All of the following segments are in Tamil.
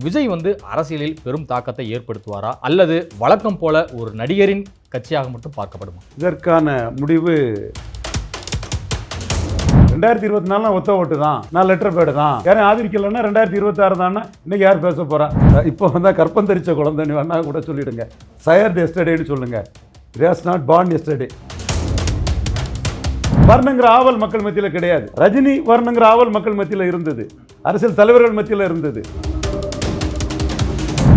விஜய் வந்து அரசியலில் பெரும் தாக்கத்தை ஏற்படுத்துவாரா? அல்லது வழக்கம் போல ஒரு நடிகரின் கட்சியாக மட்டும் பார்க்கப்படுமா? இதற்கான முடிவு ரெண்டாயிரத்தி இருபத்தி நாலு ஒத்த ஓட்டு தான். நான் லெட்டர் பேடு தான். யாரும் ஆதரிக்கலன்னா ரெண்டாயிரத்தி இருபத்தாறு தானே? இன்னைக்கு யார் பேச போறா? இப்போ வந்தால் கற்பந்தரிச்ச குழந்தைன்னு வேணா கூட சொல்லிடுங்க. சயர்ட் எஸ்டர்டேன்னு சொல்லுங்க. ரேஸ் நாட் பார்ன் எஸ்டர்டே வர்ணங்கிற ஆவல் மக்கள் மத்தியில் கிடையாது. ரஜினி வர்ணங்கிற ஆவல் மக்கள் மத்தியில் இருந்தது. அரசியல் தலைவர்கள் மத்தியில் இருந்தது.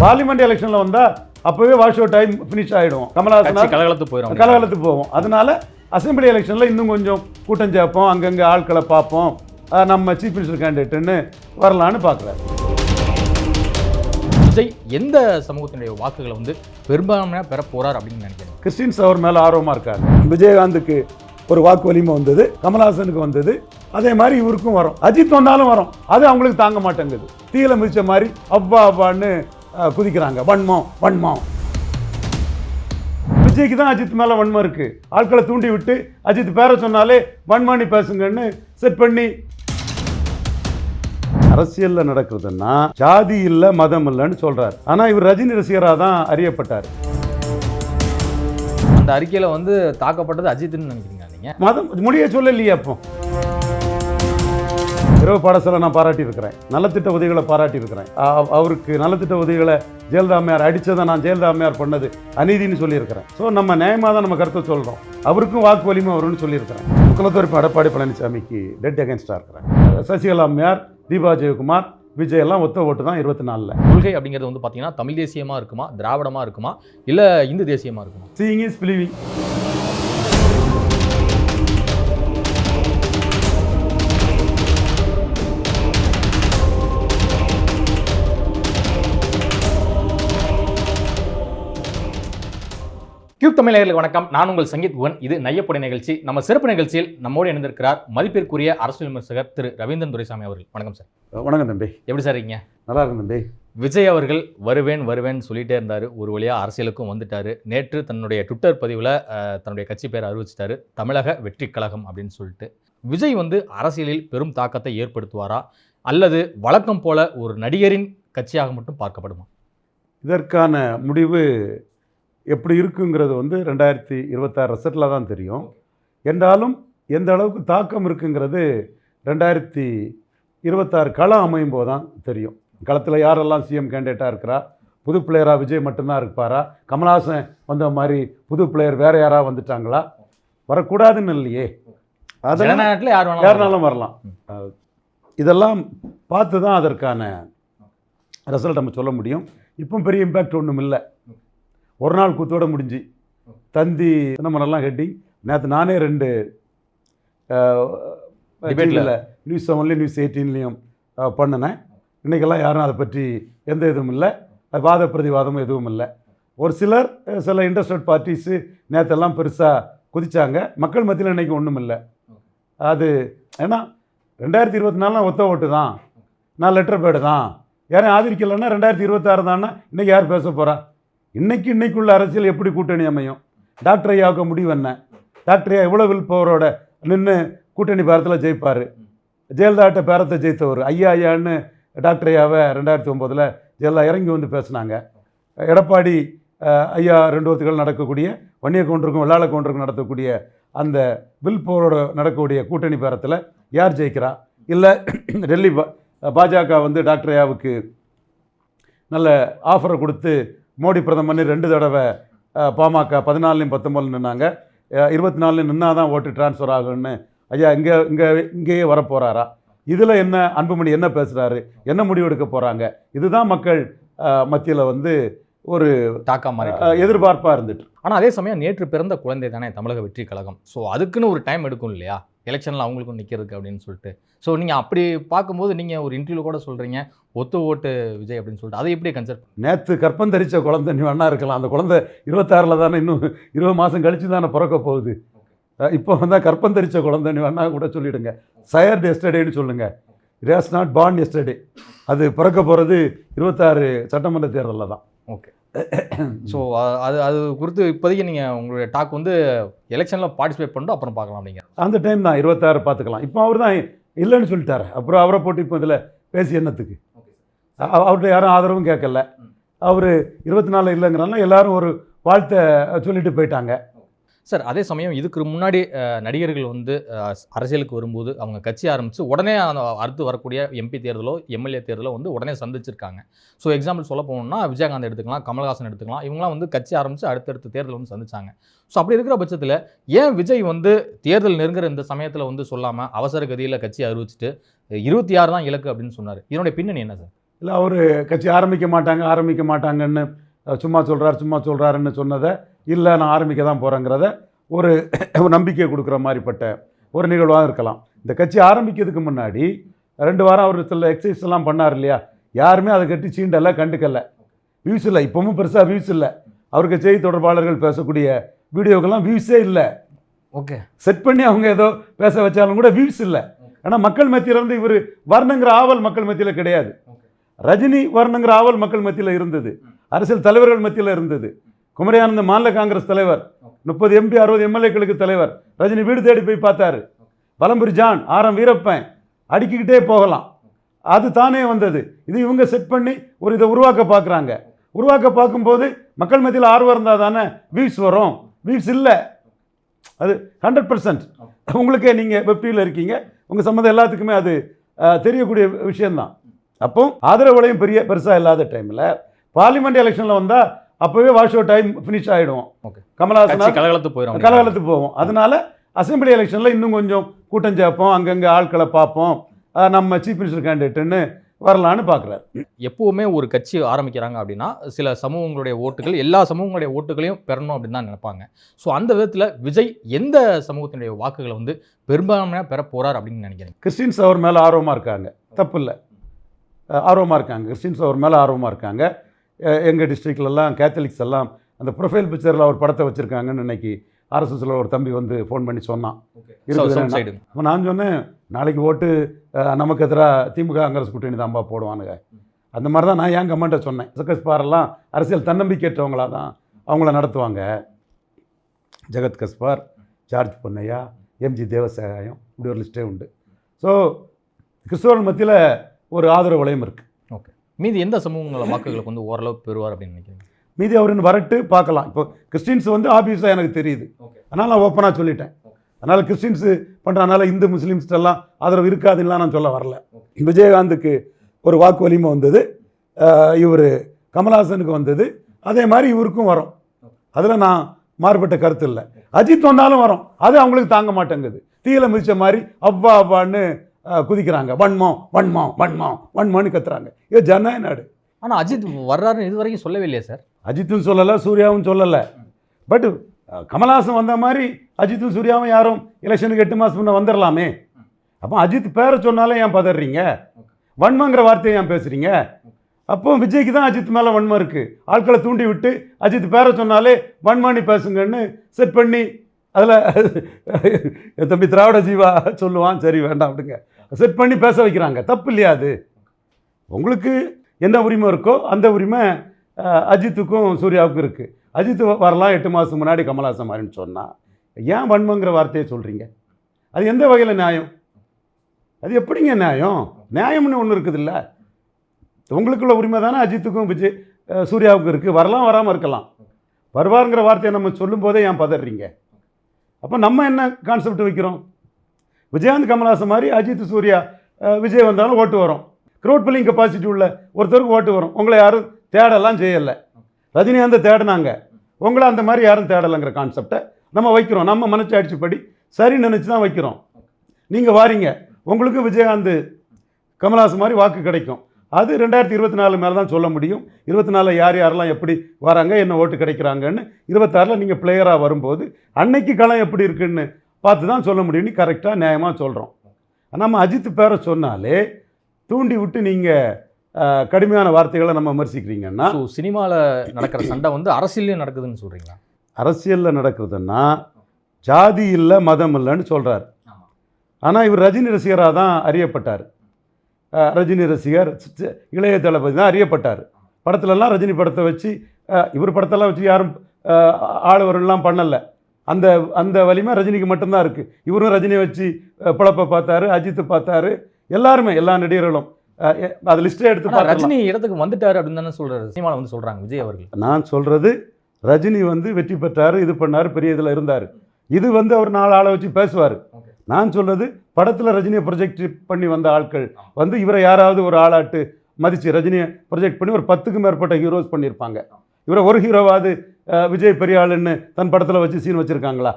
பார்லிமெண்ட் எலெக்ஷன்ல வந்தா அப்பவே வாஷ் அவுட் டைம் ஃபினிஷ் கட்சி கமலஹாசன் கலகலத்து போயிடும் கலகலத்துக்கு போவோம் அதனால அசெம்பிளி எலெக்ஷனில் இன்னும் கொஞ்சம் கூட்டம் சேர்ப்போம் அங்கங்கே ஆட்களை பார்ப்போம். நம்ம சீஃப் மினிஸ்டர் கேண்டிடேட்டுன்னு வரலான்னு பார்க்குறாரு. விஜய் எந்த சமூகத்தினுடைய வாக்குகளை வந்து பெரும்பான்மையாக பெற போறார் அப்படின்னு நினைக்கிறேன் கிறிஸ்டின்ஸ் அவர் மேலே ஆர்வமாக இருக்காரு. விஜயகாந்துக்கு ஒரு வாக்கு வலிமை வந்தது கமல்ஹாசனுக்கு வந்தது. அதே மாதிரி இவருக்கும் வரும். அஜித் வந்தாலும் வரும். அது அவங்களுக்கு தாங்க மாட்டேங்குது. தீயில மிதிச்ச மாதிரி அவ்வா அவ்வான்னு குதிக்கிறாங்க. வன்மம் வன்மம். விஜய்க்கு தான் அஜித் மேல வன்மம் இருக்கு. ஆட்களை தூண்டி விட்டு அஜித் பேரை சொன்னாலே வன்மானி பேசுங்கன்னு செட் பண்ணி. அரசியல்ல நடக்கிறதுன்னா ஜாதி இல்ல மதம் இல்லைன்னு சொல்றாரு. ஆனா இவர் ரஜினி ரசிகராக தான் அறியப்பட்டார். அந்த அறிக்கையில வந்து தாக்கப்பட்டது அஜித்னு நினைக்கிறீங்க நீங்க? மதம் மொழியை சொல்லலையே அப்போ. இரவு பாடசாலை நான் பாராட்டி இருக்கிறேன் நலத்திட்ட உதவிகளை பாராட்டி இருக்கிறேன் அ- அவருக்கு நலத்திட்ட உதவிகளை ஜெயலலிதா அம்மையார் அடிச்சதை நான் ஜெயலலிதா அம்மையார் பண்ணது அநீதின்னு சொல்லியிருக்கிறேன். ஸோ நம்ம நியாயமாக தான் நம்ம கருத்தை சொல்கிறோம் அவருக்கும் வாக்கு வலிமை வரும்னு சொல்லியிருக்கிறேன். குலத்தொரிப்பு எடப்பாடி பழனிசாமிக்கு டெட் அகேன்ஸ்டாக இருக்கிறேன். சசிகலா அம்மையார் தீபா ஜெயக்குமார் விஜய் எல்லாம் ஒத்த ஓட்டு தான் இருபத்தி நாலில் கொள்கை அப்படிங்கிறது வந்து பார்த்தீங்கன்னா தமிழ் தேசியமா இருக்குமா திராவிடமா இருக்குமா இல்ல இந்து தேசியமா இருக்குமா? சீயிங் இஸ் பிலீவிங் கியூப் தமிழர்களுக்கு வணக்கம். நான் உங்கள் சங்கீத் குவன் இது நையப்படை நிகழ்ச்சி. நம்ம சிறப்பு நிகழ்ச்சியில் நம்மோடு இணைந்திருக்கிறார் மதிப்பிற்குரிய அரசியல் விமர்சகர் திரு ரவீந்திரன் துரைசாமி அவர்கள். வணக்கம் சார். வணக்கம் தம்பி. எப்படி சார் இருக்கீங்க? நல்லா இருக்கும் தம்பி. விஜய் அவர்கள் வருவேன் வருவேன் சொல்லிட்டே இருந்தார். ஒரு வழியாக அரசியலுக்கும் வந்துட்டார். நேற்று தன்னுடைய ட்விட்டர் பதிவில் தன்னுடைய கட்சி பேரை அறிவிச்சிட்டாரு. தமிழக வெற்றி கழகம் அப்படின்னு சொல்லிட்டு. விஜய் வந்து அரசியலில் பெரும் தாக்கத்தை ஏற்படுத்துவாரா? அல்லது வழக்கம் போல ஒரு நடிகரின் கட்சியாக மட்டும் பார்க்கப்படுமா? இதற்கான முடிவு எப்படி இருக்குங்கிறது வந்து ரெண்டாயிரத்தி இருபத்தாறு ரிசல்ட்டில் தான் தெரியும். என்றாலும் எந்த அளவுக்கு தாக்கம் இருக்குங்கிறது ரெண்டாயிரத்தி இருபத்தாறு களம் அமையும் போது தான் தெரியும். களத்தில் யாரெல்லாம் சிஎம் கேண்டிடேட்டாக இருக்கிறா? புது பிளேயராக விஜய் மட்டும்தான் இருப்பாரா? கமல்ஹாசன் வந்த மாதிரி புது பிளேயர் வேறு யாராவது வந்துட்டாங்களா? வரக்கூடாதுன்னு இல்லையே. வேணாலும் யாருனாலும் வரலாம். இதெல்லாம் பார்த்து தான் அதற்கான ரிசல்ட் நம்ம சொல்ல முடியும். இப்போ பெரிய இம்பேக்ட் ஒன்றும் இல்லை ஒரு நாள் கூத்தோட முடிஞ்சு. தந்தி சின்னமனெல்லாம் ஹெட்டிங் நேற்று நானே ரெண்டு. டிபேட்டில் நியூஸ் செவன்லேயும் நியூஸ் எயிட்டீன்லேயும் பண்ணினேன். இன்றைக்கெல்லாம் யாரும் அதை பற்றி எந்த இதுவும் இல்லை. அது வாத பிரதிவாதமும் எதுவும் இல்லை. ஒரு சிலர் சில இன்ட்ரெஸ்டட் பார்ட்டிஸு நேற்றெல்லாம் பெருசாக குதிச்சாங்க. மக்கள் மத்தியில் இன்றைக்கி ஒன்றும் இல்லை. அது ஏன்னா ரெண்டாயிரத்தி இருபத்தி நாலுனா ஒத்த ஓட்டு தான். நான் லெட்டர் பேடு தான். யாரும் ஆதரிக்கலைன்னா ரெண்டாயிரத்தி இருபத்தாறு தானே இன்றைக்கி யார் பேச போகிறா இன்னைக்கு இன்னைக்குள்ள அரசியல் எப்படி கூட்டணி அமையும்? டாக்டர் ஐயாவுக்கு முடிவு என்ன? டாக்டர் ஐயா இவ்வளோ வில் நின்று கூட்டணி பேரத்தில் ஜெயிப்பார்? ஜெயலலிதாட்ட பேரத்தை ஜெயித்தவர் ஐயா ஐயான்னு டாக்டர் ஐயாவை ரெண்டாயிரத்தி ஒம்போதில் ஜெயலலிதா இறங்கி வந்து பேசினாங்க. எடப்பாடி ஐயா ரெண்டு ஒருத்துகள் நடக்கக்கூடிய வன்னிய கவுண்டருக்கும் வெள்ளாள கவுண்டருக்கும் நடத்தக்கூடிய அந்த வில் பவரோட நடக்கக்கூடிய கூட்டணி பேரத்தில் யார் ஜெயிக்கிறா? இல்லை டெல்லி பாஜக வந்து டாக்டர் ஐயாவுக்கு நல்ல ஆஃபரை கொடுத்து மோடி பிரதமர்னு ரெண்டு தடவை பாமக பதினாலுலையும் பத்தொம்பதுல நின்னாங்க. இருபத்தி நாலுலையும் நின்னா தான் ஓட்டு டிரான்ஸ்ஃபர் ஆகும்னு. ஐயா இங்கே இங்கே இங்கேயே வரப்போகிறாரா இதில் என்ன அன்புமணி என்ன பேசுகிறாரு என்ன முடிவு எடுக்க போகிறாங்க இதுதான் மக்கள் மத்தியில் வந்து ஒரு தாக்கம் மாறி எதிர்பார்ப்பாக இருந்துட்டு. ஆனால் அதே சமயம் நேற்று பிறந்த குழந்தை தானே தமிழக வெற்றி கழகம். ஸோ அதுக்குன்னு ஒரு டைம் எடுக்கும் இல்லையா? எலெக்ஷனில் அவங்களுக்கும் நிற்கிறதுக்கு அப்படின்னு சொல்லிட்டு. ஸோ நீங்கள் அப்படி பார்க்கும்போது நீங்கள் ஒரு இன்டர்வியூ கூட சொல்கிறீங்க ஒத்து ஓட்டு விஜய் அப்படின்னு சொல்லிட்டு. அதை எப்படி கன்சிடர் நேற்று கற்பந்தரிச்ச குழந்தை நீ வேணா இருக்கலாம். அந்த குழந்தை இருபத்தாறில் தானே இன்னும் இருபது மாதம் கழிச்சு தானே பிறக்க போகுது. இப்போ வந்தால் கற்பந்தரிச்ச குழந்தை நீ வேணா கூட சொல்லிடுங்க. சயர்டு எஸ்டர்டேன்னு சொல்லுங்க. ரேஸ் நாட் பார்ன் எஸ்டர்டே அது பிறக்க போகிறது இருபத்தாறு சட்டமன்ற தேர்தலில் தான். ஓகே ஸோ அது அது குறித்து இப்போதைக்கு நீங்கள் உங்களுடைய டாக் வந்து எலெக்ஷனில் பார்ட்டிசிபேட் பண்ணிட்டு அப்புறம் பார்க்கலாம் அப்படிங்க. அந்த டைம் தான் இருபத்தாறு பார்த்துக்கலாம். இப்போ அவர் தான் இல்லைன்னு சொல்லிட்டாரு. அப்புறம் அவரை போட்டு இப்போ இதில் பேசி என்னத்துக்கு? அவர்கிட்ட யாரும் ஆதரவும் கேட்கல. அவர் இருபத்தி நாலு இல்லைங்கிறனால எல்லாரும் ஒரு வாழ்த்தை சொல்லிட்டு போயிட்டாங்க. சார் அதே சமயம் இதுக்கு முன்னாடி நடிகர்கள் வந்து அரசியலுக்கு வரும்போது அவங்க கட்சி ஆரம்பித்து உடனே அந்த அடுத்து வரக்கூடிய எம்பி தேர்தலோ எம்எல்ஏ தேர்தலோ வந்து உடனே சந்திச்சிருக்காங்க. ஸோ எக்ஸாம்பிள் சொல்ல போகணும்னா விஜயகாந்த் எடுத்துக்கலாம் கமல்ஹாசன் எடுத்துக்கலாம் இவங்களாம் வந்து கட்சி ஆரம்பித்து அடுத்தடுத்த தேர்தல் வந்து சந்திச்சாங்க. ஸோ அப்படி இருக்கிற பட்சத்தில் ஏன் விஜய் வந்து தேர்தல் நெருங்குற இந்த சமயத்தில் வந்து சொல்லாமல் அவசர கதியில் கட்சி அறிவிச்சிட்டு இருபத்தி ஆறு தான் இலக்கு அப்படின்னு சொன்னார்? இதனுடைய பின்னணி என்ன சார்? இல்லை அவர் கட்சி ஆரம்பிக்க மாட்டாங்க ஆரம்பிக்க மாட்டாங்கன்னு சும்மா சொல்கிறார் சும்மா சொல்கிறாருன்னு சொன்னதை இல்லை நான் ஆரம்பிக்க தான் போகிறேங்கிறத ஒரு நம்பிக்கை கொடுக்குற மாதிரிப்பட்ட ஒரு நிகழ்வாக இருக்கலாம். இந்த கட்சி ஆரம்பிக்கிறதுக்கு முன்னாடி ரெண்டு வாரம் அவர் சில எக்ஸசைஸ் எல்லாம் பண்ணார் இல்லையா? யாருமே அதை கட்டி சீண்டல கண்டுக்கல. வியூஸ் இல்லை. இப்போவும் பெருசாக வியூஸ் இல்லை. அவருக்கு செய்தி தொடர்பாளர்கள் பேசக்கூடிய வீடியோக்கெல்லாம் வியூஸே இல்லை. ஓகே. செட் பண்ணி அவங்க ஏதோ பேச வச்சாலும் கூட வியூஸ் இல்லை. ஆனால் மக்கள் மத்தியில இருந்து இவர் வரணுங்கிற ஆவல் மக்கள் மத்தியில் கிடையாது. ரஜினி வரணுங்கிற ஆவல் மக்கள் மத்தியில் இருந்தது. அரசியல் தலைவர்கள் மத்தியில் இருந்தது. குமரியானந்த மாநில காங்கிரஸ் தலைவர் முப்பது எம்பி அறுபது எம்எல்ஏக்களுக்கு தலைவர் ரஜினி வீடு தேடி போய் பார்த்தாரு. Valampuri John R M Veerappan அடுக்கிக்கிட்டே போகலாம். அது தானே வந்தது. இது இவங்க செட் பண்ணி ஒரு இதை உருவாக்க பார்க்குறாங்க. உருவாக்க பார்க்கும்போது மக்கள் மத்தியில் ஆர்வம் இருந்தால் தானே வியூஸ் வரும். வியூஸ் இல்லை. அது ஹண்ட்ரட் பர்சன்ட் உங்களுக்கே நீங்கள் வெப்டியில் இருக்கீங்க. உங்கள் சம்மந்தம் எல்லாத்துக்குமே அது தெரியக்கூடிய விஷயந்தான் அப்போ ஆதரவு பெரிய பெருசாக இல்லாத டைமில் பார்லிமெண்ட் எலெக்ஷனில் வந்தால் அப்போவே வாஷ் அவுட் டைம் ஃபினிஷ் ஆகிடும் கமலஹாசன் கலகலத்து போயிடும் கலகலத்துக்கு போவோம் அதனால அசெம்பிளி எலெக்ஷனில் இன்னும் கொஞ்சம் கூட்டம் சேர்ப்போம் அங்கங்கே ஆட்களை பார்ப்போம் நம்ம சீஃப் மினிஸ்டர் கேண்டிடேட்டுன்னு வரலான்னு பார்க்குறாரு எப்பவுமே ஒரு கட்சி ஆரம்பிக்கிறாங்க அப்படின்னா சில சமூகங்களுடைய ஓட்டுகள் எல்லா சமூகங்களுடைய ஓட்டுகளையும் பெறணும் அப்படின்னு தான் நினைப்பாங்க. ஸோ அந்த விதத்தில் விஜய் எந்த சமூகத்தினுடைய வாக்குகளை வந்து பெரும்பான்மையாக பெற போறார் அப்படின்னு நினைக்கிறீங்க? கிறிஸ்டின்ஸ் அவர் மேலே ஆர்வமாக இருக்காங்க. தப்பு இல்லை. ஆர்வமாக இருக்காங்க. கிறிஸ்டின்ஸ் அவர் மேலே ஆர்வமாக இருக்காங்க. எங்கள் டிஸ்ட்ரிக்ட்லலாம் கேத்தலிக்ஸ் எல்லாம் அந்த ப்ரொஃபைல் பிக்சரில் அவர் படத்தை வச்சுருக்காங்கன்னு இன்னைக்கு ஆர்எஸ்எஸில் ஒரு தம்பி வந்து ஃபோன் பண்ணி சொன்னான். இருக்குது அப்போ நான் சொன்னேன் நாளைக்கு ஓட்டு நமக்கு எதிராக திமுக காங்கிரஸ் கூட்டணி தான்ப்பா போடுவானுங்க. அந்த மாதிரி தான் நான் என் கமெண்ட்டை சொன்னேன். சர்க்கஸ் பாரெல்லாம் அரசியல் தன்னம்பிக்கையற்றவங்களாக தான் அவங்கள நடத்துவாங்க. Jagath Gaspar George Ponnaiah M G Devasahayam இப்படி ஒரு லிஸ்ட்டே உண்டு. ஸோ கிறிஸ்தவர்கள் மத்தியில் ஒரு ஆதரவு வளையம் இருக்குது மீதி எந்த சமூகங்கள வாக்குகளுக்கு வந்து ஓரளவு பெறுவார் அப்படின்னு நினைக்கிறீங்க? மீதி அவருன்னு வரட்டு பார்க்கலாம். இப்போ கிறிஸ்டின்ஸ் வந்து ஆப்வியஸாக எனக்கு தெரியுது. அதனால் நான் ஓப்பனாக சொல்லிட்டேன். அதனால் கிறிஸ்டின்ஸு பண்ணுறதுனால இந்து முஸ்லீம்ஸ் எல்லாம் ஆதரவு இருக்காதுலாம் நான் சொல்ல வரல. விஜயகாந்துக்கு ஒரு வாக்கு வலிமை வந்தது. இவர் கமல்ஹாசனுக்கு வந்தது. அதே மாதிரி இவருக்கும் வரும். அதில் நான் மாறுபட்ட கருத்து இல்லை. அஜித் வந்தாலும் வரும். அது அவங்களுக்கு தாங்க மாட்டேங்குது. தீயில மிதிச்ச மாதிரி அவ்வா அவ்வான்னு குதிக்கிறாங்க. வன்மம் வன்மம் வன்மம் வன்மம்னு கத்துறாங்க. இது ஜனநாயக நாடு. ஆனால் அஜித் வர்றாருன்னு இது வரைக்கும் சொல்லவே இல்லையா சார். அஜித்தும் சொல்லலை சூர்யாவும் சொல்லலை. பட் கமல்ஹாசன் வந்த மாதிரி அஜித்தும் சூர்யாவும் யாரும் எலெக்ஷனுக்கு எட்டு மாதம் முன்னே வந்துடலாமே அப்போ அஜித் பேரை சொன்னாலே ஏன் பதறீங்க? வன்மங்கிற வார்த்தையை ஏன் பேசுகிறீங்க அப்போ விஜய்க்கு தான் அஜித் மேலே வன்மம் இருக்குது ஆட்களை தூண்டி விட்டு அஜித் பேரை சொன்னாலே வன்மானி பேசுங்கன்னு செட் பண்ணி அதில் தம்பி திராவிட ஜீவா சொல்லுவான். சரி வேண்டாம் அப்படிங்க செட் பண்ணி பேச வைக்கிறாங்க. தப்பு இல்லையா அது? உங்களுக்கு என்ன உரிமை இருக்கோ அந்த உரிமை அஜித்துக்கும் சூர்யாவுக்கும் இருக்குது அஜித் வ- வரலாம் எட்டு மாதம் முன்னாடி கமல்ஹாசன் மாதிரின்னு சொன்னால் ஏன் வன்மங்கிற வார்த்தையை சொல்கிறீங்க அது எந்த வகையில் நியாயம்? அது எப்படிங்க நியாயம்? நியாயம்னு ஒன்று இருக்குதுல்ல. உங்களுக்குள்ள உரிமை தானே அஜித்துக்கும் விஜய் சூர்யாவுக்கும் இருக்குது வரலாம் வராமல் இருக்கலாம். வருவாருங்கிற வார்த்தையை நம்ம சொல்லும்போதே ஏன் பதறீங்க? அப்போ நம்ம என்ன கான்செப்ட் வைக்கிறோம்? விஜயகாந்த் கமல்ஹாசன் மாதிரி அஜித் சூர்யா விஜய் வந்தாலும் ஓட்டு வரும். க்ரௌட் பில்லிங் கெப்பாசிட்டி உள்ள ஒருத்தருக்கு ஓட்டு வரும். உங்களை யாரும் தேடலாம் செய்யலை. ரஜினிகாந்தை தேடினாங்க. உங்களை அந்த மாதிரி யாரும் தேடலைங்கிற கான்செப்டை நம்ம வைக்கிறோம். நம்ம மனச்சாட்சிப்படி சரி நினச்சி தான் வைக்கிறோம். நீங்கள் வாரீங்க. உங்களுக்கும் விஜயகாந்த் கமல்ஹாசன் மாதிரி வாக்கு கிடைக்கும். அது ரெண்டாயிரத்தி இருபத்தி நாலு மேலே தான் சொல்ல முடியும். இருபத்தி நாலில் யார் யாரெல்லாம் எப்படி வராங்க என்ன ஓட்டு கிடைக்கிறாங்கன்னு. இருபத்தாறில் நீங்கள் பிளேயராக வரும்போது அன்னைக்கு களம் எப்படி இருக்குன்னு பார்த்து தான் சொல்ல முடியும்னு கரெக்டாக நியாயமாக சொல்கிறோம் நம்ம அஜித் பேரை சொன்னாலே தூண்டி விட்டு நீங்கள் கடுமையான வார்த்தைகளை நம்ம விமர்சிக்கிறீங்கன்னா சினிமாவில் நடக்கிற சண்டை வந்து அரசியலையும் நடக்குதுன்னு சொல்கிறீங்களா அரசியலில் நடக்கிறதுன்னா ஜாதி இல்லை மதம் இல்லைன்னு சொல்கிறார். ஆனால் இவர் ரஜினி ரசிகராக தான் அறியப்பட்டார். ரஜினி ரசிகர் இளைய தளபதி தான் அறியப்பட்டார். படத்துலலாம் ரஜினி படத்தை வச்சு இவர் படத்தெல்லாம் வச்சு யாரும் ஆளுவரெல்லாம் பண்ணலை. அந்த அந்த வலிமை ரஜினிக்கு மட்டும்தான் இருக்குது இவரும் ரஜினியை வச்சு பிழப்பை பார்த்தாரு அஜித்தை பார்த்தாரு எல்லாருமே எல்லா நடிகர்களும். அது லிஸ்ட்டே எடுத்து ரஜினி இடத்துக்கு வந்துட்டாரு அப்படின்னு தானே சொல்றாரு. சினிமாவில் வந்து சொல்றாங்க விஜய் அவர்கள். நான் சொல்கிறது ரஜினி வந்து வெற்றி பெற்றார் இது பண்ணார் பெரிய இதில் இருந்தார். இது வந்து அவர் நாலு ஆளை வச்சு பேசுவார். நான் சொல்றது படத்தில் ரஜினியை ப்ரொஜெக்ட் பண்ணி வந்த ஆட்கள் வந்து இவரை யாராவது ஒரு ஆளாட்டு மதித்து ரஜினியை ப்ரொஜெக்ட் பண்ணி ஒரு பத்துக்கும் மேற்பட்ட ஹீரோஸ் பண்ணியிருப்பாங்க. இவரை ஒரு ஹீரோவாவது விஜய் பெரியாளுன்னு தன் படத்தில் வச்சு சீன் வச்சுருக்காங்களா?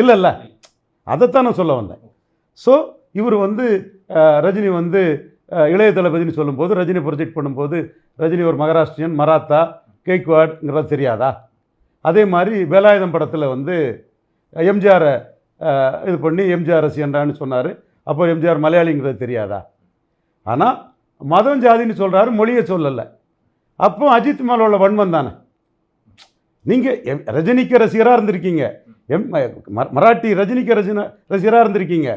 இல்லை இல்லை அதைத்தான் நான் சொல்ல வந்தேன். ஸோ இவர் வந்து ரஜினி வந்து இளைய தளபதினு சொல்லும்போது ரஜினி ப்ரொஜெக்ட் பண்ணும்போது ரஜினி ஒரு மகாராஷ்டிரியன் மராத்தா கேக்வாட்ங்கிறது தெரியாதா? அதே மாதிரி வேலாயுதம் படத்தில் வந்து எம்ஜிஆரை இது பண்ணி எம்ஜிஆர் ரசிகன்றான்னு சொன்னார். அப்போ எம்ஜிஆர் மலையாளிங்கிறது தெரியாதா? ஆனால் மதம் ஜாதின்னு சொல்கிறாரு மொழியை சொல்லலை. அப்போ அஜித் மேலே உள்ள வன்மம் தானே? நீங்கள் ரஜினிக்கு ரசிகராக இருந்திருக்கீங்க. எம் மராட்டி ரஜினிக்கு ரசின ரசிகராக இருந்திருக்கீங்க.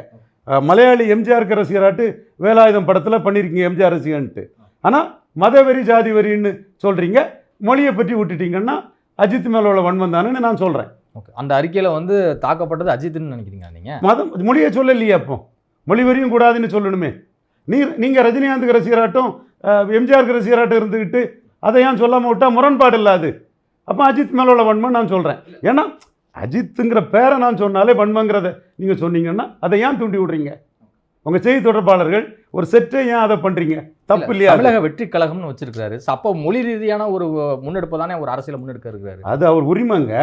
மலையாளி எம்ஜிஆருக்கு ரசிகராட்டு வேலாயுதம் படத்தில் பண்ணியிருக்கீங்க எம்ஜிஆர் ரசிகன்ட்டு. ஆனால் மதவெறி ஜாதி வரின்னு சொல்கிறீங்க மொழியை பற்றி விட்டுட்டீங்கன்னா அஜித் மேல உள்ள வன்மம் நான் சொல்கிறேன் ஓகே. அந்த அறிக்கையில வந்து தாக்கப்பட்டது அஜித்னு நினைக்கிறீங்க நீங்க? மதம் மொழியை சொல்லலையே அப்போ. மொழி வரியும் கூடாதுன்னு சொல்லணுமே. நீ நீங்கள் ரஜினிகாந்துக்கு ரசிகராட்டம் எம்ஜிஆருக்கு ரசிகராட்டம் இருந்துக்கிட்டு அதை ஏன் சொல்லாமல் விட்டா முரண்பாடு இல்லை அது? அப்போ அஜித் மேல உள்ள வன்மம் நான் சொல்கிறேன் ஏன்னா அஜித்துங்கிற பேரை நான் சொன்னாலே வன்மங்கிறத நீங்கள் சொன்னீங்கன்னா அதை ஏன் தூண்டி விடுறீங்க? உங்கள் செய்தி தொடர்பாளர்கள் ஒரு செட்டை ஏன் அதை பண்ணுறீங்க தப்பு இல்லையா? தமிழக வெற்றி கழகம்னு வச்சிருக்காரு So, அப்போ மொழி ரீதியான ஒரு முன்னெடுப்பு தானே ஒரு அரசியல முன்னெடுக்க இருக்கிறாரு. அது அவர் உரிமைங்க.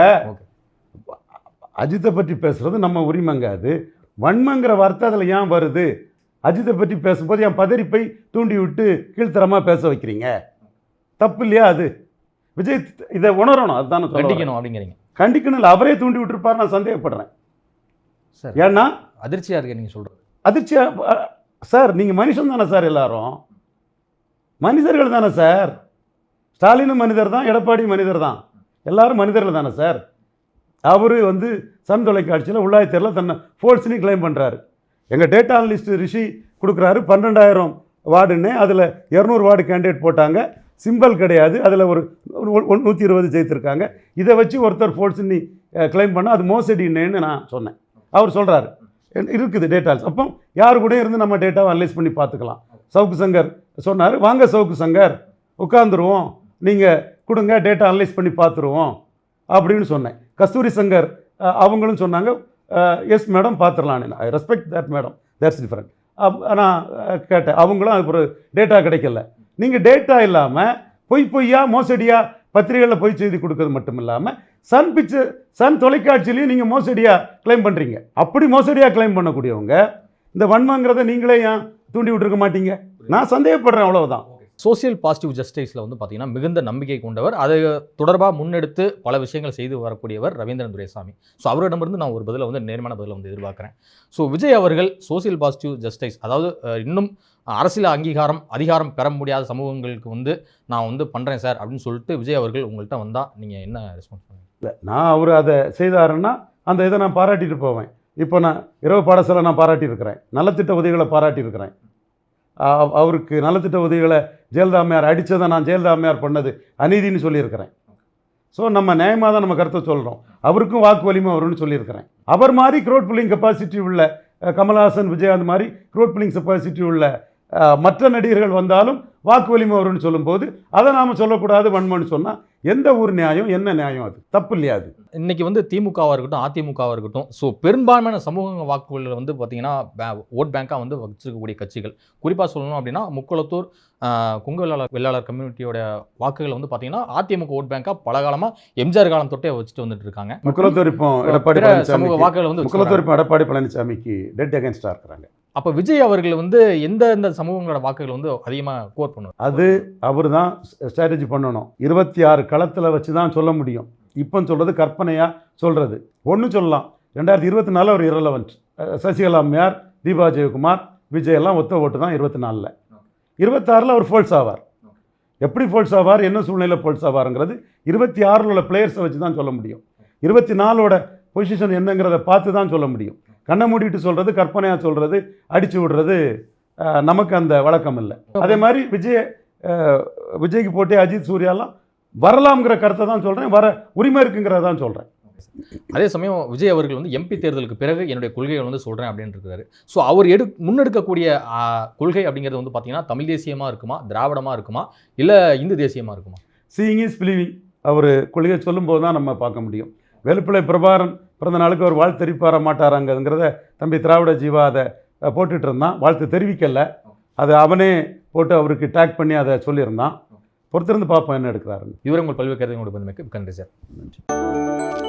அஜித்தை பற்றி பேசுறது நம்ம உரிமைங்க அது. வன்மங்கிற வார்த்தை அதில் ஏன் வருது? அஜித்தை பற்றி பேசும்போது என் பதறிப்பை தூண்டி விட்டு கீழ்த்தரமாக பேச வைக்கிறீங்க. தப்பு இல்லையா அது? விஜய் இதை உணரணும் அதுதான். கண்டிக்கணும் அப்படிங்கிறீங்க. கண்டிக்கணும் இல்லை அவரே தூண்டி விட்டுருப்பார் நான் சந்தேகப்படுறேன். சார் ஏன்னா அதிர்ச்சியா இருக்கு நீங்க சொல்றது. அதிர்ச்சியா அ- சார் நீங்கள் மனுஷன் தானே சார் எல்லாரும். மனிதர்கள் தானே சார். ஸ்டாலினும் மனிதர் தான் எடப்பாடி மனிதர் தான். எல்லாரும் மனிதர்கள் தானே சார். அவர் வந்து சன் தொலைக்காட்சியில் உள்ளாயத்தேரில் தன்னை ஃபோர்ஸ்னு கிளைம் பண்ணுறாரு எங்கள் டேட்டா அனலிஸ்ட் ரிஷி கொடுக்குறாரு பன்னெண்டாயிரம் வார்டுன்னு அதில் இரநூறு வார்டு கேண்டிடேட் போட்டாங்க. சிம்பல் கிடையாது. அதில் ஒரு நூற்றி இருபது ஜெயித்திருக்காங்க. இதை வச்சு ஒருத்தர் ஃபோர்ஸ்னு கிளைம் பண்ணால் அது மோசடின்னு நான் சொன்னேன். அவர் சொல்கிறாரு இருக்குது டேட்டாஸ் அப்போ யார் கூட இருந்து நம்ம டேட்டாவை அனலைஸ் பண்ணி பார்த்துக்கலாம். சவுக்கு சங்கர் சொன்னார். வாங்க சவுக்கு சங்கர் உட்காந்துருவோம் நீங்கள் கொடுங்க டேட்டா அனலைஸ் பண்ணி பார்த்துருவோம் அப்படின்னு சொன்னேன். கஸ்தூரி சங்கர் அவங்களும் சொன்னாங்க. Yes madam பார்த்துடலான்னு I respect that madam that's different நான் கேட்டேன். அவங்களும் அதுக்கு ஒரு டேட்டா கிடைக்கல. நீங்கள் டேட்டா இல்லாமல் பொய் பொய்யா மோசடியாக பத்திரிகைகளில் பொய் செய்தி கொடுக்கறது மட்டும் இல்லாமல் சன் பிக்சர் சன் தொலைக்காட்சியிலையும் நீங்கள் மோசடியாக கிளைம் பண்ணுறீங்க அப்படி மோசடியாக கிளைம் பண்ணக்கூடியவங்க இந்த வன்மங்கிறத நீங்களே ஏன் தூண்டி விட்டுருக்க மாட்டீங்க? நான் சந்தேகப்படுறேன் அவ்வளோதான் சோசியல் பாசிட்டிவ் ஜஸ்டிஸில் வந்து பார்த்தீங்கன்னா மிகுந்த நம்பிக்கை கொண்டவர். அதை தொடர்பாக முன்னெடுத்து பல விஷயங்கள் செய்து வரக்கூடியவர் ரவீந்திரன் துரைசாமி. ஸோ அவரிடமிருந்து நான் ஒரு பதிலை வந்து நேர்மையான பதிலை வந்து எதிர்பார்க்குறேன். ஸோ விஜய் அவர்கள் சோசியல் பாசிட்டிவ் ஜஸ்டிஸ் அதாவது இன்னும் அரசியல் அங்கீகாரம் அதிகாரம் பெற முடியாத சமூகங்களுக்கு வந்து நான் வந்து பண்ணுறேன் சார் அப்படின்னு சொல்லிட்டு விஜய் அவர்கள் உங்கள்கிட்ட வந்தால் நீங்கள் என்ன ரெஸ்பான்ஸ் பண்ணுவீங்க? இல்லை நான் அவர் அதை செய்தாருன்னா அந்த இதை நான் பாராட்டிட்டு போவேன். இப்போ நான் இரவு பாடசாலை நான் பாராட்டியிருக்கிறேன். நலத்திட்ட உதவிகளை பாராட்டியிருக்கிறேன். அவருக்கு நலத்திட்ட உதவிகளை ஜெயலலிதாமையார் அடித்ததை நான் ஜெயலலிதாமையார் பண்ணது. அநீதின்னு சொல்லியிருக்கிறேன். ஸோ நம்ம நியாயமாக தான் நம்ம கருத்தை சொல்கிறோம் அவருக்கும் வாக்கு வலிமை வரும்னு சொல்லியிருக்கிறேன். அவர் மாதிரி க்ரோட் புல்லிங் கெப்பாசிட்டி உள்ள கமல்ஹாசன் விஜயகாந்த் மாதிரி க்ரோட் புல்லிங் கெப்பாசிட்டி உள்ள மற்ற நடிகர்கள் வந்தாலும் வாக்கு வலிமை வரும்னு சொல்லும்போது அதை நாம் சொல்லக்கூடாது வன்மன்னு சொன்னால் எந்த ஊர் நியாயம் என்ன நியாயம் அது? தப்பு இல்லையா அது? இன்னைக்கு வந்து திமுகவாக இருக்கட்டும் அதிமுகவாக இருக்கட்டும் ஸோ பெரும்பான்மையான சமூக வாக்குகளில் வந்து பார்த்தீங்கன்னா ஓட் பேங்காக வந்து வச்சிருக்கக்கூடிய கட்சிகள். குறிப்பாக சொல்லணும் அப்படின்னா முக்குளத்தூர் கொங்கு வெள்ளாளர் வெள்ளாளர் கம்யூனிட்டியோட வாக்குகளை வந்து பார்த்தீங்கன்னா அதிமுக ஓட் பேங்காக பல காலமாக எம்ஜிஆர் காலம் தொட்டே வச்சுட்டு வந்துட்டு இருக்காங்க. முக்குலத்தூர் இப்போ எடப்பாடி சமூக வாக்குகளை வந்து முக்குலத்தூர் இப்போ எடப்பாடி பழனிசாமிக்கு டெட் அகேன்ஸ்டாக இருக்கிறாங்க. அப்போ விஜய் அவர்கள் வந்து எந்த எந்த சமூகங்களோட வாக்குகள் வந்து அதிகமாக கோர் பண்ணுவார்? அது அவர் தான் ஸ்ட்ராட்டஜி பண்ணணும். இருபத்தி ஆறு களத்தில் வச்சு தான் சொல்ல முடியும். இப்போ சொல்கிறது கற்பனையாக சொல்கிறது ஒன்று சொல்லலாம். ரெண்டாயிரத்தி இருபத்தி நாலில் அவர் இரலவன்ட் சசிகலா அம்மையார் தீபா ஜெயக்குமார் விஜய் எல்லாம் ஒத்த ஓட்டு தான் இருபத்தி நாலில் இருபத்தாறில் அவர் ஃபோல்ஸ் ஆவார். எப்படி ஃபோல்ஸ் ஆவார்? என்ன சூழ்நிலையில் ஃபோல்ஸ் ஆவாருங்கிறது இருபத்தி ஆறில் உள்ள பிளேயர்ஸை வச்சு தான் சொல்ல முடியும். இருபத்தி நாலோட பொசிஷன் என்னங்கிறத பார்த்து தான் சொல்ல முடியும். கண்ணை மூடிட்டு சொல்கிறது கற்பனையாக சொல்கிறது அடிச்சு விடுறது நமக்கு அந்த வழக்கம் இல்லை. அதே மாதிரி விஜய் விஜய்க்கு போட்டி அஜித் சூர்யாலாம் வரலாம்ங்கிற கருத்தை தான் சொல்கிறேன் வர உரிமை இருக்குங்கிறத தான் சொல்கிறேன் அதே சமயம் விஜய் அவர்கள் வந்து எம்பி தேர்தலுக்கு பிறகு என்னுடைய கொள்கைகள் வந்து சொல்கிறேன் அப்படின்னு இருக்காரு ஸோ அவர் எடு முன்னெடுக்கக்கூடிய கொள்கை அப்படிங்கிறது வந்து பார்த்தீங்கன்னா தமிழ் தேசியமாக இருக்குமா திராவிடமாக இருக்குமா இல்லை இந்து தேசியமாக இருக்குமா? சீயிங் இஸ் பிலீவிங் அவர் கொள்கை சொல்லும்போது தான் நம்ம பார்க்க முடியும். வேலுப்பிள்ளை பிரபாகரன் பிறந்த நாளுக்கு அவர் வாழ்த்து தெரிவிப்பார மாட்டாராங்கிறத தம்பி திராவிட ஜீவா அதை போட்டுட்டு இருந்தான் வாழ்த்து தெரிவிக்கல. அது அவனே போட்டு அவருக்கு டேக் பண்ணி அதை சொல்லியிருந்தான். பொறுத்திருந்து பார்ப்போம் என்ன எடுக்கிறாருன்னு. இதுவரை உங்கள் பல்வேறு கருத்தை கொண்டு வந்தமைக்கு நன்றி சார். நன்றி.